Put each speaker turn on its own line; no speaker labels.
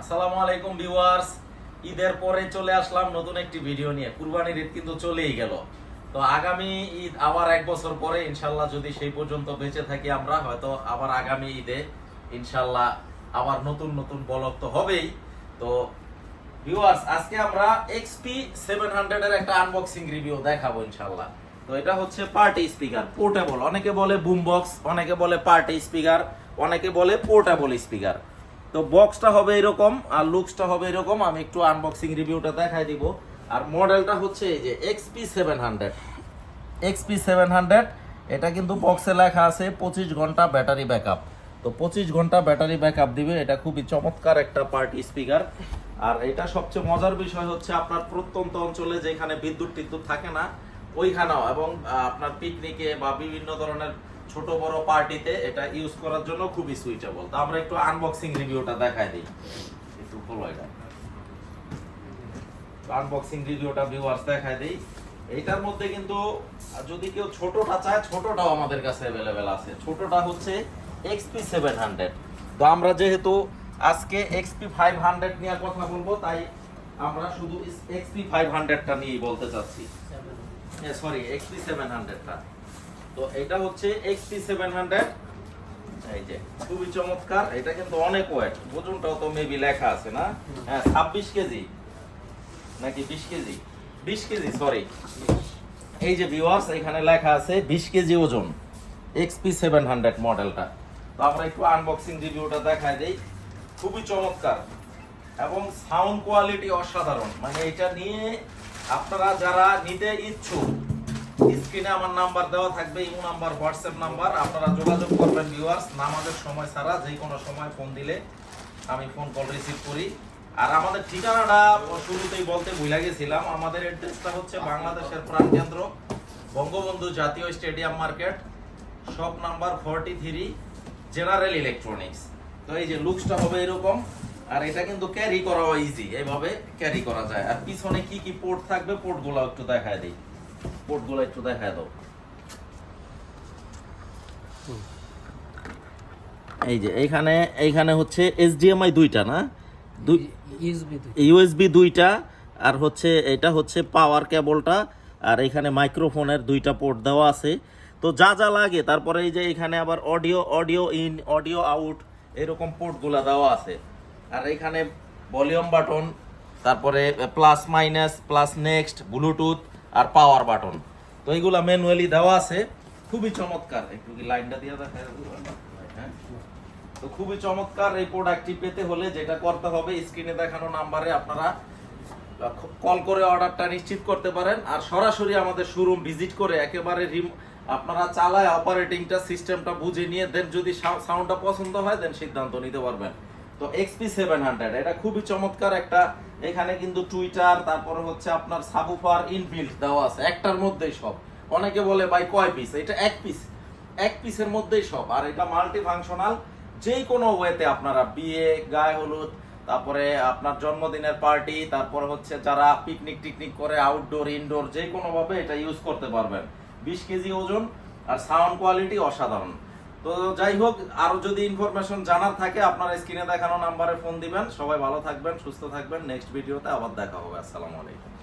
আসসালামু আলাইকুম ভিউয়ার্স। ঈদের পরে চলে আসলাম নতুন একটি ভিডিও নিয়ে। কুরবানির ঈদ কিন্তু চলেই গেল। তো আগামী ঈদ আবার এক বছর পরে ইনশাল্লাহ যদি সেই পর্যন্ত বেঁচে থাকি আমরা, হয়তো আবার আগামী ঈদে ইনশাল্লাহ আবার নতুন নতুন বলক তো হবেই। তো ভিউয়ার্স, আজকে আমরা এক্সপি সেভেন হান্ড্রেড এর একটা আনবক্সিং রিভিউ দেখাবো ইনশাল্লাহ তো এটা হচ্ছে পার্টি স্পিকার পোর্টেবল অনেকে বলে বুম বক্স অনেকে বলে পার্টি স্পিকার অনেকে বলে পোর্টেবল স্পিকার তো বক্সটা হবে এরকম আর লুকসটা হবে এরকম। আমি একটু আনবক্সিং রিভিউটা দেখাই দিব। আর মডেলটা হচ্ছে এই যে XP seven hundred XP seven hundred এটা কিন্তু বক্সে লেখা আছে পঁচিশ ঘণ্টা ব্যাটারি ব্যাকআপ তো পঁচিশ ঘণ্টা ব্যাটারি ব্যাকআপ দিবে। এটা খুবই চমৎকার একটা পার্টি স্পিকার আর এটা সবচেয়ে মজার বিষয় হচ্ছে আপনার প্রত্যন্ত অঞ্চলে যেখানে বিদ্যুৎ টিদ্যুৎ থাকে না, ওইখানেও। এবং আপনার পিকনিকে বা বিভিন্ন ধরনের ছোট বড় পার্টিতে এটা ইউজ করার জন্য খুবই সুইটেবল তো আমরা একটু আনবক্সিং রিভিউটা দেখাই দিই। একটু খোলো এটা। আনবক্সিং রিভিউটা ভিউয়ার্স দেখাই দেই। এইটার মধ্যে কিন্তু যদি কেউ ছোটটা চায় ছোটটাও আমাদের কাছে অ্যাভেলেবেল আছে। ছোটটা হচ্ছে এক্সপি সেভেন হান্ড্রেড তো আমরা যেহেতু আজকে এক্সপি ফাইভ হান্ড্রেড নিয়ে কথা বলব তাই আমরা শুধু এক্সপি ফাইভ হান্ড্রেডটা নিয়েই বলতে চাচ্ছি। সরি এক্সপি সেভেন হান্ড্রেডটা তো এটা হচ্ছে এক্সপি সেভেন হান্ড্রেড এই যে, খুবই চমৎকার। এটা কিন্তু অনেক ওয়েট ওজনটাও তো মেবি লেখা আছে না? হ্যাঁ ছাব্বিশ কেজি। নাকি বিশ কেজি? বিশ কেজি সরি এই যে ভিউয়ার্স এখানে লেখা আছে বিশ কেজি ওজন। এক্সপি সেভেন হান্ড্রেড মডেলটা তো আমরা একটু আনবক্সিং রিভিউটা দেখাই দেই। খুবই চমৎকার। এবং সাউন্ড কোয়ালিটি অসাধারণ। মানে এটা নিয়ে আপনারা যারা নিতে ইচ্ছুক স্ক্রিনে আমার নাম্বার দেওয়া থাকবে, ইমো নাম্বার, হোয়াটসঅ্যাপ নাম্বার। আপনারা যোগাযোগ করবেন ভিউয়ার্স নামাজের সময় ছাড়া যে কোনো সময় ফোন দিলে আমি ফোন কল রিসিভ করি। আর আমাদের ঠিকানাটা শুরুতেই বলতে ভুলে গেছিলাম, আমাদের অ্যাড্রেসটা হচ্ছে বাংলাদেশের প্রাণকেন্দ্র, বঙ্গবন্ধু জাতীয় stadium market shop number forty three general electronics তো এই যে লুকসটা হবে এরকম, আর এটা কিন্তু ক্যারি করা ইজি এইভাবে ক্যারি করা যায়। আর পিছনে কি কি পোর্ট থাকবে পোর্টগুলো একটু দেখায় দিই। পোর্টগুলো একটু দেখায় দাও। এই যে এইখানে এইখানে হচ্ছে এইচডিএমআই দুইটা না?
ইউএসবি
দুইটা আর হচ্ছে এটা হচ্ছে পাওয়ার কেবলটা আর এখানে মাইক্রোফোনের দুইটা পোর্ট দেওয়া আছে। তো যা যা লাগে তারপরে এই যে এখানে আবার audio audio in audio out এরকম পোর্টগুলো দেওয়া আছে। আর এখানে ভলিউম বাটন তারপরে plus minus plus next bluetooth আর পাওয়ার বাটন তো এইগুলা ম্যানুয়ালি দেওয়া আছে। খুবই চমৎকার। একটু কি লাইনটা দিয়ে দেখা হ্যাঁ তো খুবই চমৎকার এই প্রোডাক্টটি পেতে হলে যেটা করতে হবে স্ক্রিনে দেখানো নাম্বারে আপনারা কল করে অর্ডারটা নিশ্চিত করতে পারেন। আর সরাসরি আমাদের শোরুম ভিজিট করে একেবারে রিম আপনারা চালায় অপারেটিংটা সিস্টেমটা বুঝে নিয়ে দেন। যদি সাউন্ডটা পছন্দ হয় দেন সিদ্ধান্ত নিতে পারবেন। তো এক্সপি সেভেন হান্ড্রেড এটা খুবই চমৎকার একটা, এখানে কিন্তু টুইটার তারপরে হচ্ছে আপনার সাবুফার ইনবিল্ট দেওয়া আছে, একটার মধ্যেই সব। অনেকে বলে, ভাই, কয় পিস এটা এক পিস এক পিসের মধ্যেই সব, আর এটা মাল্টি ফাংশনাল যে কোনো ওয়েতে আপনারা বিয়ে, গায়ে হলুদ, তারপরে আপনার জন্মদিনের পার্টি তারপরে হচ্ছে যারা পিকনিক টিকনিক করে আউটডোর ইনডোর যে কোনো ভাবে এটা ইউজ করতে পারবেন। বিশ কেজি ওজন, আর সাউন্ড কোয়ালিটি অসাধারণ। তো যাই হোক, আরও যদি ইনফরমেশন জানার থাকে, আপনার স্ক্রিনে দেখানো নাম্বারে ফোন দিবেন। সবাই ভালো থাকবেন, সুস্থ থাকবেন। নেক্সট ভিডিওতে আবার দেখা হবে। আসসালামু আলাইকুম।